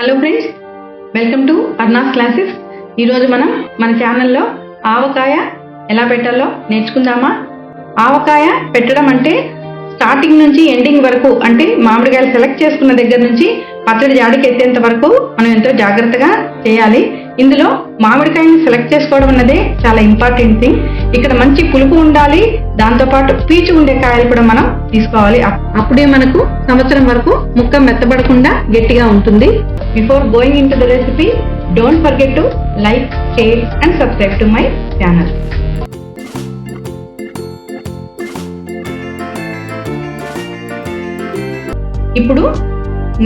Hello friends welcome to Arnas classes ఈరోజు మనం మన ఛానల్లో ఆవకాయ ఎలా పెట్టాలో నేర్చుకుందామా? ఆవకాయ పెట్టడం అంటే స్టార్టింగ్ నుంచి ఎండింగ్ వరకు అంటే మామిడికాయలు సెలెక్ట్ చేసుకున్న దగ్గర నుంచి పచ్చడి జాడికి ఎత్తేంత వరకు మనం ఎంతో జాగ్రత్తగా చేయాలి. ఇందులో మామిడికాయని సెలెక్ట్ చేసుకోవడం అన్నదే చాలా ఇంపార్టెంట్ థింగ్ ఇక్కడ మంచి పులుపు ఉండాలి దాంతోపాటు పీచు ఉండే కాయలు కూడా మనం తీసుకోవాలి. అప్పుడే మనకు సంవత్సరం వరకు ముక్క మెత్తబడకుండా గట్టిగా ఉంటుంది. Before going in to the recipe don't forget to like share and subscribe to my channel ఇప్పుడు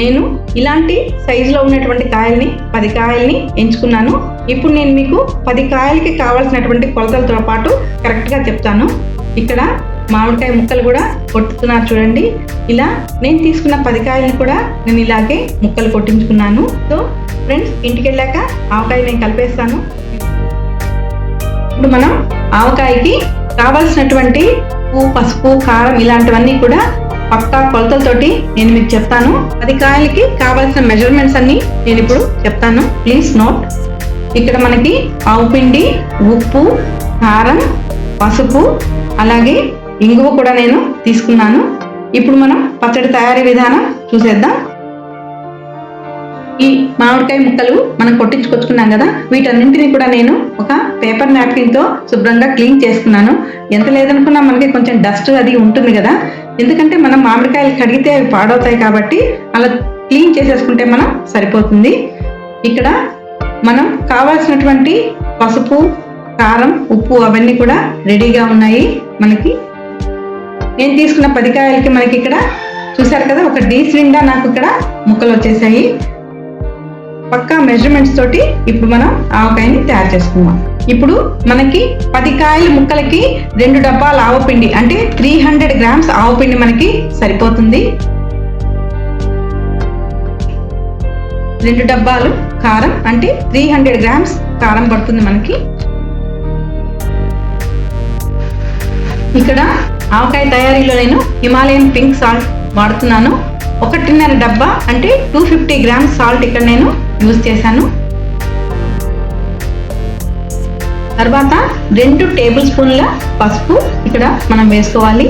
నేను ఇలాంటి సైజులో ఉన్నటువంటి కాయల్ని పది కాయల్ని ఎంచుకున్నాను. ఇప్పుడు నేను మీకు పది కాయలకి కావాల్సినటువంటి కొలతలతో పాటు కరెక్ట్గా చెప్తాను. ఇక్కడ మామిడికాయ ముక్కలు కూడా కొట్టుతున్నారు చూడండి. ఇలా నేను తీసుకున్న పది కాయల్ని కూడా నేను ఇలాగే ముక్కలు కొట్టించుకున్నాను. సో ఫ్రెండ్స్ ఇంటికి వెళ్ళాక ఆవకాయ నేను కలిపేస్తాను. ఇప్పుడు మనం ఆవకాయకి కావాల్సినటువంటి ఉప్పు పసుపు కారం ఇలాంటివన్నీ కూడా పక్కా కొలతలతోటి నేను మీకు చెప్తాను. పది కాయలకి కావాల్సిన మెజర్మెంట్స్ అన్ని నేను ఇప్పుడు చెప్తాను. ప్లీజ్ నోట్ ఇక్కడ మనకి ఆవు పిండి ఉప్పు కారం పసుపు అలాగే ఇంగువ కూడా నేను తీసుకున్నాను. ఇప్పుడు మనం పచ్చడి తయారీ విధానం చూసేద్దాం. ఈ మామిడికాయ ముక్కలు మనం కొట్టించుకొచ్చుకున్నాం కదా వీటన్నింటినీ కూడా నేను ఒక పేపర్ నాప్కిన్తో శుభ్రంగా క్లీన్ చేసుకున్నాను. ఎంత లేదనుకున్నా మనకి కొంచెం డస్ట్ అది ఉంటుంది కదా. ఎందుకంటే మనం మామిడికాయలు కడిగితే అవి పాడవుతాయి కాబట్టి అలా క్లీన్ చేసేసుకుంటే మనం సరిపోతుంది. ఇక్కడ మనం కావాల్సినటువంటి పసుపు కారం ఉప్పు అవన్నీ కూడా రెడీగా ఉన్నాయి మనకి. నేను తీసుకున్న పది కాయలకి మనకి ఇక్కడ చూసారు కదా ఒక డీస్ నిండా నాకు ఇక్కడ ముక్కలు వచ్చేసాయి. పక్కా మెజర్మెంట్స్ తోటి ఇప్పుడు మనం ఆవకాయని తయారు చేసుకుందాం. ఇప్పుడు మనకి పది కాయల ముక్కలకి రెండు డబ్బాల ఆవపిండి అంటే త్రీ హండ్రెడ్ గ్రామ్స్ ఆవపిండి మనకి సరిపోతుంది. రెండు డబ్బాలు కారం అంటే త్రీ హండ్రెడ్ గ్రామ్స్ కారం పడుతుంది మనకి. ఇక్కడ ఆవకాయ తయారీలో నేను హిమాలయన్ పింక్ సాల్ట్ వాడుతున్నాను. ఒకటిన్నర డబ్బా అంటే టూ ఫిఫ్టీ గ్రామ్స్ సాల్ట్ ఇక్కడ నేను యూజ్ చేశాను. తర్వాత రెండు టేబుల్ స్పూన్ల పసుపు ఇక్కడ మనం వేసుకోవాలి.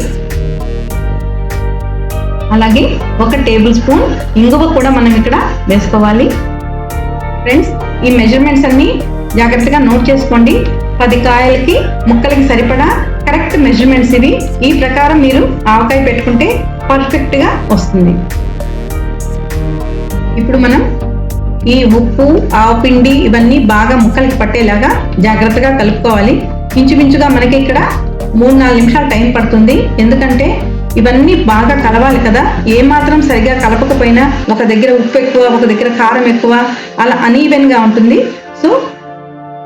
అలాగే ఒక టేబుల్ స్పూన్ ఇంగువ కూడా మనం ఇక్కడ వేసుకోవాలి. ఫ్రెండ్స్ ఈ మెజర్మెంట్స్ అన్ని జాగ్రత్తగా నోట్ చేసుకోండి. పది కాయలకి ముక్కలకి సరిపడా కరెక్ట్ మెజర్మెంట్స్ ఇవి. ఈ ప్రకారం మీరు ఆవకాయ పెట్టుకుంటే పర్ఫెక్ట్గా వస్తుంది. ఇప్పుడు మనం ఈ ఉప్పు ఆవపిండి ఇవన్నీ బాగా ముక్కలకి పట్టేలాగా జాగ్రత్తగా కలుపుకోవాలి. ఇంచుమించుగా మనకి ఇక్కడ మూడు నాలుగు నిమిషాలు టైం పడుతుంది. ఎందుకంటే ఇవన్నీ బాగా కలవాలి కదా. ఏ మాత్రం సరిగా కలపకపోయినా ఒక దగ్గర ఉప్పు ఎక్కువ ఒక దగ్గర కారం ఎక్కువ అలా అనీవెన్గా ఉంటుంది. సో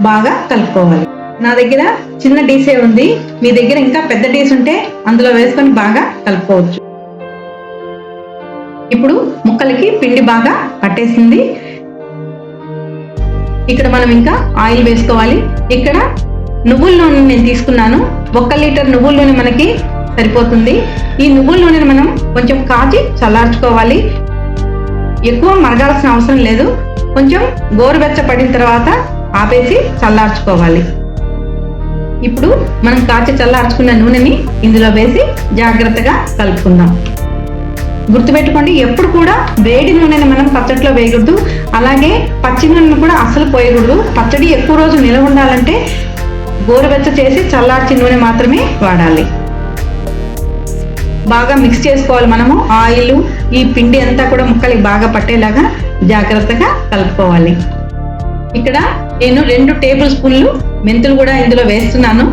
బాగా కలుపుకోవాలి. నా దగ్గర చిన్న డీసే ఉంది. మీ దగ్గర ఇంకా పెద్ద డీస్ ఉంటే అందులో వేసుకొని బాగా కలుపుకోవచ్చు. ఇప్పుడు ముక్కలకి పిండి బాగా పట్టేసింది. ఇక్కడ మనం ఇంకా ఆయిల్ వేసుకోవాలి. ఇక్కడ నువ్వుల నూనె నేను తీసుకున్నాను. ఒక్క లీటర్ నువ్వుల నూనె మనకి సరిపోతుంది. ఈ నువ్వుల నూనెని మనం కొంచెం కాచి చల్లార్చుకోవాలి. ఎక్కువ మరగాల్సిన అవసరం లేదు. కొంచెం గోరువెచ్చ పడిన తర్వాత ఆపేసి చల్లార్చుకోవాలి. ఇప్పుడు మనం కాచి చల్లార్చుకున్న నూనెని ఇందులో వేసి జాగ్రత్తగా కలుపుకుందాం. గుర్తుపెట్టుకోండి ఎప్పుడు కూడా వేడి నూనెని మనం పచ్చడిలో వేయకూడదు. అలాగే పచ్చి నూనెను కూడా అసలు పోయకూడదు. పచ్చడి ఎక్కువ రోజు నిలవ ఉండాలంటే గోరువెచ్చ చేసి చల్లార్చి నూనె మాత్రమే వాడాలి. బాగా మిక్స్ చేసుకోవాలి మనము. ఆయిల్ ఈ పిండి అంతా కూడా ముక్కలకి బాగా పట్టేలాగా జాగ్రత్తగా కలుపుకోవాలి. ఇక్కడ నేను రెండు టేబుల్ స్పూన్లు మెంతులు కూడా ఇందులో వేస్తున్నాను.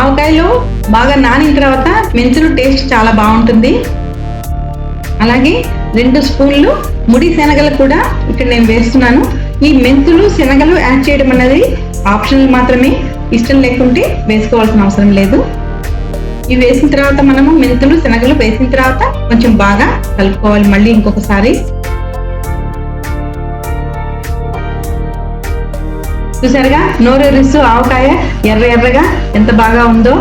ఆవకాయలో బాగా నానిన తర్వాత మెంతులు టేస్ట్ చాలా బాగుంటుంది. అలాగే రెండు స్పూన్లు ముడి శనగలు కూడా ఇక్కడ నేను వేస్తున్నాను. ఈ మెంతులు శనగలు యాడ్ చేయడం అనేది ఆప్షనల్ మాత్రమే. ఇష్టం లేకుంటే వేసుకోవాల్సిన అవసరం లేదు. ఇవి వేసిన తర్వాత మనము మెంతులు శనగలు వేసిన తర్వాత కొంచెం బాగా కలుపుకోవాలి మళ్ళీ ఇంకొకసారి. చూసారుగా? నోరెరుసు ఆవకాయ ఎర్ర ఎర్రగా ఎంత బాగా ఉందో.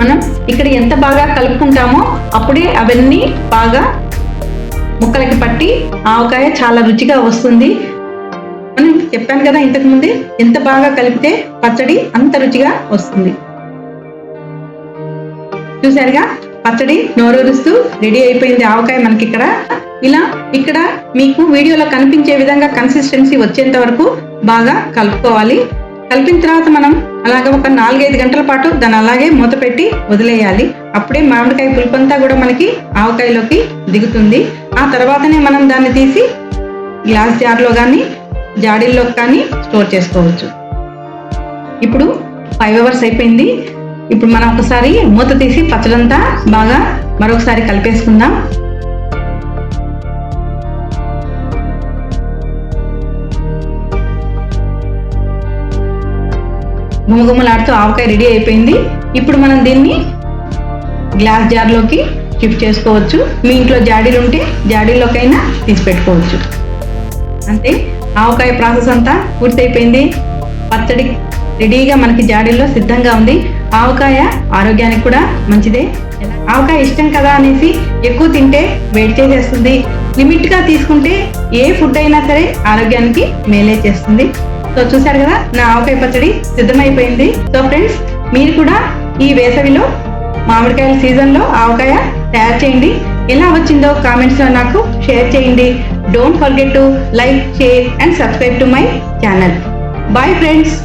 మనం ఇక్కడ ఎంత బాగా కలుపుకుంటామో అప్పుడే అవన్నీ బాగా ముక్కలకి పట్టి ఆవకాయ చాలా రుచిగా వస్తుంది. అని చెప్పాను కదా ఇంతకు ముందే ఎంత బాగా కలిపితే పచ్చడి అంత రుచిగా వస్తుంది. చూసారుగా పచ్చడి నోరూరుస్తూ రెడీ అయిపోయింది ఆవకాయ మనకి ఇక్కడ. ఇలా ఇక్కడ మీకు వీడియోలో కనిపించే విధంగా కన్సిస్టెన్సీ వచ్చేంత వరకు బాగా కలుపుకోవాలి. కలిపిన తర్వాత మనం అలాగే ఒక నాలుగైదు గంటల పాటు దాన్ని అలాగే మూత పెట్టి వదిలేయాలి. అప్పుడే మామిడికాయ పులుపంతా కూడా మనకి ఆవకాయలోకి దిగుతుంది. ఆ తర్వాతనే మనం దాన్ని తీసి గ్లాస్ జార్లో కానీ జాడీల్లో కానీ స్టోర్ చేసుకోవచ్చు. ఇప్పుడు ఫైవ్ అవర్స్ అయిపోయింది. ఇప్పుడు మనం ఒకసారి మూత తీసి పచ్చడంతా బాగా మరొకసారి కలిపేసుకుందాం. గుమగుమలాడుతూ ఆవకాయ రెడీ అయిపోయింది. ఇప్పుడు మనం దీన్ని గ్లాస్ జార్లోకి షిఫ్ట్ చేసుకోవచ్చు. మీ ఇంట్లో జాడీలు ఉంటే జాడీలోకైనా తీసి పెట్టుకోవచ్చు అంతే ఆవకాయ ప్రాసెస్ అంతా పూర్తయిపోయింది. పచ్చడి రెడీగా మనకి జాడీల్లో సిద్ధంగా ఉంది. ఆవకాయ ఆరోగ్యానికి కూడా మంచిదే. ఆవకాయ ఇష్టం కదా అనేసి ఎక్కువ తింటే వెయిట్ చేసేస్తుంది. లిమిట్గా తీసుకుంటే ఏ ఫుడ్ అయినా సరే ఆరోగ్యానికి మేలే చేస్తుంది. సో చూసారు కదా నా ఆవకాయ పచ్చడి సిద్ధమైపోయింది. సో ఫ్రెండ్స్ మీరు కూడా ఈ వేసవిలో మామిడికాయల సీజన్లో ఆవకాయ తయారు చేయండి. ఎలా వచ్చిందో కామెంట్స్లో నాకు షేర్ చేయండి. Don't forget to like share and subscribe to my channel bye friends